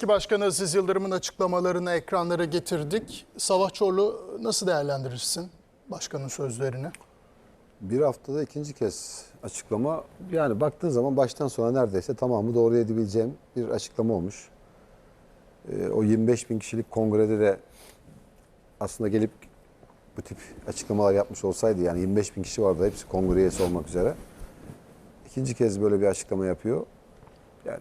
Eski Başkan Aziz Yıldırım'ın açıklamalarını ekranlara getirdik. Savaş Çorlu nasıl değerlendirirsin başkanın sözlerini? Bir haftada ikinci kez açıklama. Yani baktığın zaman baştan sona neredeyse tamamı doğru edebileceğim bir açıklama olmuş. Ee, o 25 bin kişilik kongrede de aslında gelip bu tip açıklamalar yapmış olsaydı yani 25 bin kişi vardı hepsi kongre üyesi olmak üzere. İkinci kez böyle bir açıklama yapıyor. Yani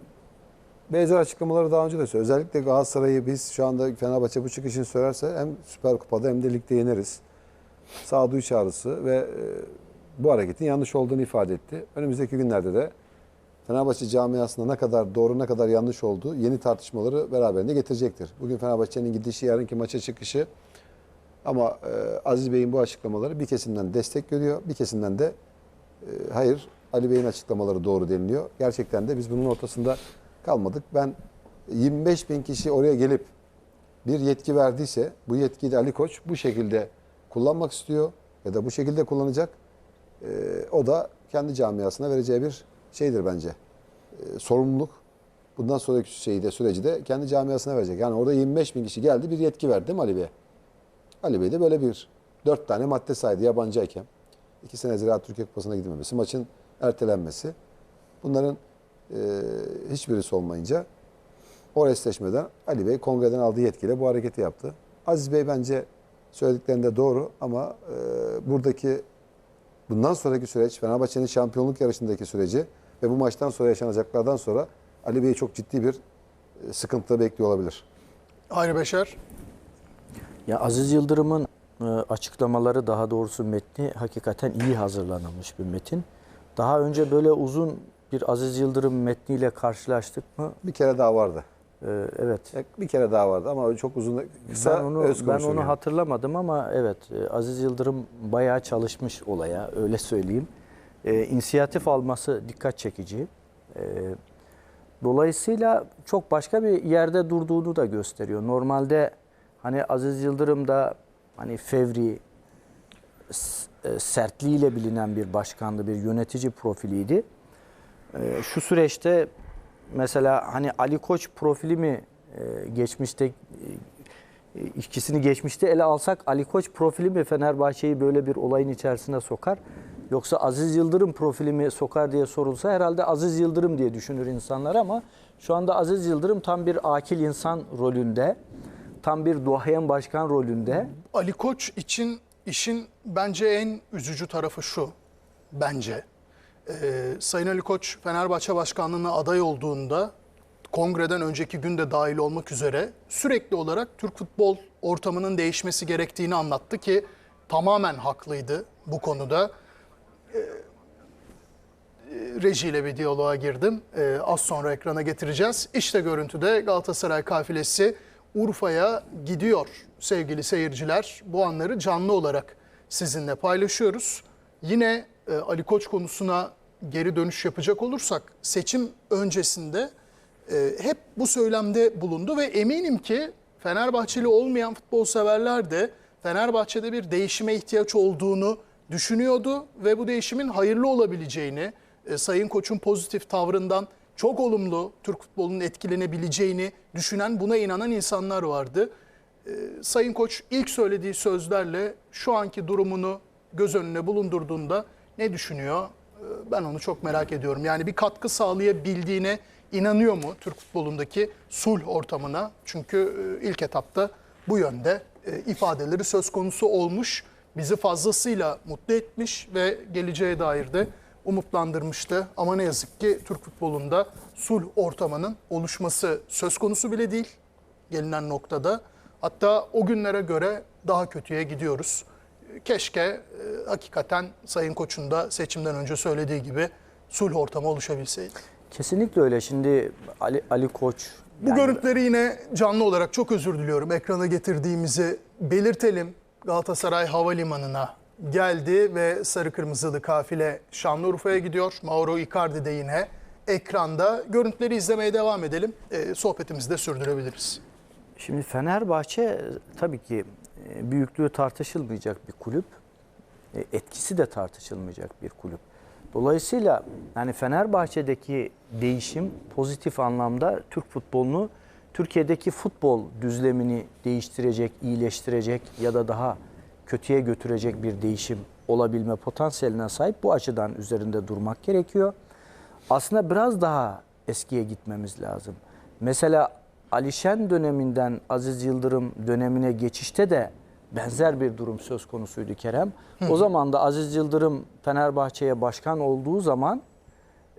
benzer açıklamaları daha önce de söyledi. Özellikle Galatasaray'ı biz şu anda Fenerbahçe bu çıkışını söylerse hem Süper Kupa'da hem de ligde yeneriz. Sağduyu çağrısı ve e, bu hareketin yanlış olduğunu ifade etti. Önümüzdeki günlerde de Fenerbahçe camiasında ne kadar doğru ne kadar yanlış olduğu yeni tartışmaları beraberinde getirecektir. Bugün Fenerbahçe'nin gidişi, yarınki maça çıkışı ama e, Aziz Bey'in bu açıklamaları bir kesimden destek görüyor, bir kesimden de e, hayır Ali Bey'in açıklamaları doğru deniliyor. Gerçekten de biz bunun ortasında kalmadık. Ben 25 bin kişi oraya gelip bir yetki verdiyse bu yetkiyi de Ali Koç bu şekilde kullanmak istiyor ya da bu şekilde kullanacak. Ee, o da kendi camiasına vereceği bir şeydir bence. Ee, sorumluluk. Bundan sonraki şeyi de süreci de kendi camiasına verecek. Yani orada 25 bin kişi geldi bir yetki verdi değil mi Ali Bey? Ali Bey de böyle bir dört tane madde saydı yabancı hakem. İki sene Ziraat Türkiye Kupası'na gidilmemesi, maçın ertelenmesi. Bunların e, hiçbirisi olmayınca o restleşmeden Ali Bey kongreden aldığı yetkiyle bu hareketi yaptı. Aziz Bey bence söylediklerinde doğru ama e, buradaki bundan sonraki süreç Fenerbahçe'nin şampiyonluk yarışındaki süreci ve bu maçtan sonra yaşanacaklardan sonra Ali Bey'i çok ciddi bir e, sıkıntı bekliyor olabilir. Hayri Beşer, Ya Aziz Yıldırım'ın e, açıklamaları daha doğrusu metni hakikaten iyi hazırlanılmış bir metin. Daha önce böyle uzun bir Aziz Yıldırım metniyle karşılaştık mı? Bir kere daha vardı. E, evet. Bir kere daha vardı ama çok uzun kısa ben onu öz ben onu yani. hatırlamadım ama evet e, Aziz Yıldırım bayağı çalışmış olaya öyle söyleyeyim. E, inisiyatif alması dikkat çekici. E, dolayısıyla çok başka bir yerde durduğunu da gösteriyor. Normalde hani Aziz Yıldırım da hani fevri e, sertliğiyle bilinen bir başkandı, bir yönetici profiliydi. E, şu süreçte mesela hani Ali Koç profili mi e, geçmişte e, ikisini geçmişte ele alsak Ali Koç profili mi Fenerbahçe'yi böyle bir olayın içerisine sokar? Yoksa Aziz Yıldırım profili mi sokar diye sorulsa herhalde Aziz Yıldırım diye düşünür insanlar ama şu anda Aziz Yıldırım tam bir akil insan rolünde, tam bir duayen başkan rolünde. Ali Koç için işin bence en üzücü tarafı şu. Bence. Ee, Sayın Ali Koç Fenerbahçe Başkanlığı'na aday olduğunda kongreden önceki günde dahil olmak üzere sürekli olarak Türk futbol ortamının değişmesi gerektiğini anlattı ki tamamen haklıydı bu konuda. Ee, rejiyle bir diyaloğa girdim. Ee, az sonra ekrana getireceğiz. İşte görüntüde Galatasaray kafilesi Urfa'ya gidiyor sevgili seyirciler. Bu anları canlı olarak sizinle paylaşıyoruz. Yine e, Ali Koç konusuna geri dönüş yapacak olursak seçim öncesinde e, hep bu söylemde bulundu ve eminim ki Fenerbahçeli olmayan futbol severler de Fenerbahçe'de bir değişime ihtiyaç olduğunu düşünüyordu ve bu değişimin hayırlı olabileceğini, e, Sayın Koç'un pozitif tavrından çok olumlu Türk futbolunun etkilenebileceğini düşünen, buna inanan insanlar vardı. E, Sayın Koç ilk söylediği sözlerle şu anki durumunu göz önüne bulundurduğunda ne düşünüyor? E, Ben onu çok merak ediyorum. Yani bir katkı sağlayabildiğine inanıyor mu Türk futbolundaki sulh ortamına? Çünkü e, ilk etapta bu yönde e, ifadeleri söz konusu olmuş. Bizi fazlasıyla mutlu etmiş ve geleceğe dair de umutlandırmıştı. Ama ne yazık ki Türk futbolunda sulh ortamının oluşması söz konusu bile değil gelinen noktada. Hatta o günlere göre daha kötüye gidiyoruz. Keşke e, hakikaten Sayın Koç'un da seçimden önce söylediği gibi sulh ortamı oluşabilseydi. Kesinlikle öyle. Şimdi Ali, Ali Koç Bu görüntüleri yine canlı olarak çok özür diliyorum. Ekrana getirdiğimizi belirtelim. Galatasaray Havalimanı'na geldi ve sarı kırmızılı kafile Şanlıurfa'ya gidiyor. Mauro Icardi de yine ekranda. Görüntüleri izlemeye devam edelim. Ee, sohbetimizi de sürdürebiliriz. Şimdi Fenerbahçe tabii ki e, büyüklüğü tartışılmayacak bir kulüp. E, Etkisi de tartışılmayacak bir kulüp. Dolayısıyla yani Fenerbahçe'deki değişim pozitif anlamda Türk futbolunu Türkiye'deki futbol düzlemini değiştirecek, iyileştirecek ya da daha kötüye götürecek bir değişim olabilme potansiyeline sahip. Bu açıdan üzerinde durmak gerekiyor. Aslında biraz daha eskiye gitmemiz lazım. Mesela Alişen döneminden Aziz Yıldırım dönemine geçişte de benzer bir durum söz konusuydu Kerem. O zaman da Aziz Yıldırım Fenerbahçe'ye başkan olduğu zaman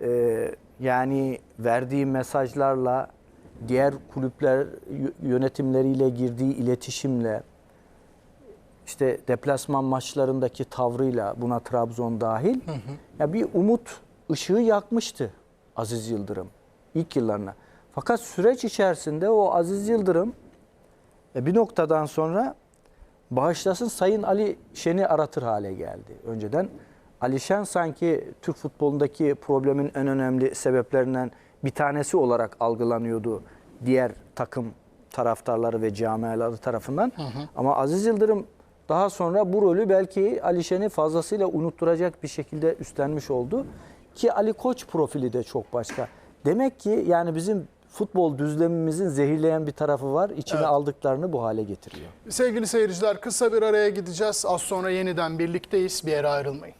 e, yani verdiği mesajlarla diğer kulüpler yönetimleriyle girdiği iletişimle işte deplasman maçlarındaki tavrıyla buna Trabzon dahil ya bir umut ışığı yakmıştı Aziz Yıldırım ilk yıllarına. Fakat süreç içerisinde o Aziz Yıldırım e, bir noktadan sonra bağışlasın Sayın Ali Şen'i aratır hale geldi. Önceden Ali Şen sanki Türk futbolundaki problemin en önemli sebeplerinden bir tanesi olarak algılanıyordu diğer takım taraftarları ve camiaları tarafından. Ama Aziz Yıldırım daha sonra bu rolü belki Ali Şen'i fazlasıyla unutturacak bir şekilde üstlenmiş oldu. Ki Ali Koç profili de çok başka. Demek ki yani bizim futbol düzlemimizin zehirleyen bir tarafı var. İçine Evet. aldıklarını bu hale getiriyor. Sevgili seyirciler kısa bir araya gideceğiz. Az sonra yeniden birlikteyiz. Bir yere ayrılmayın.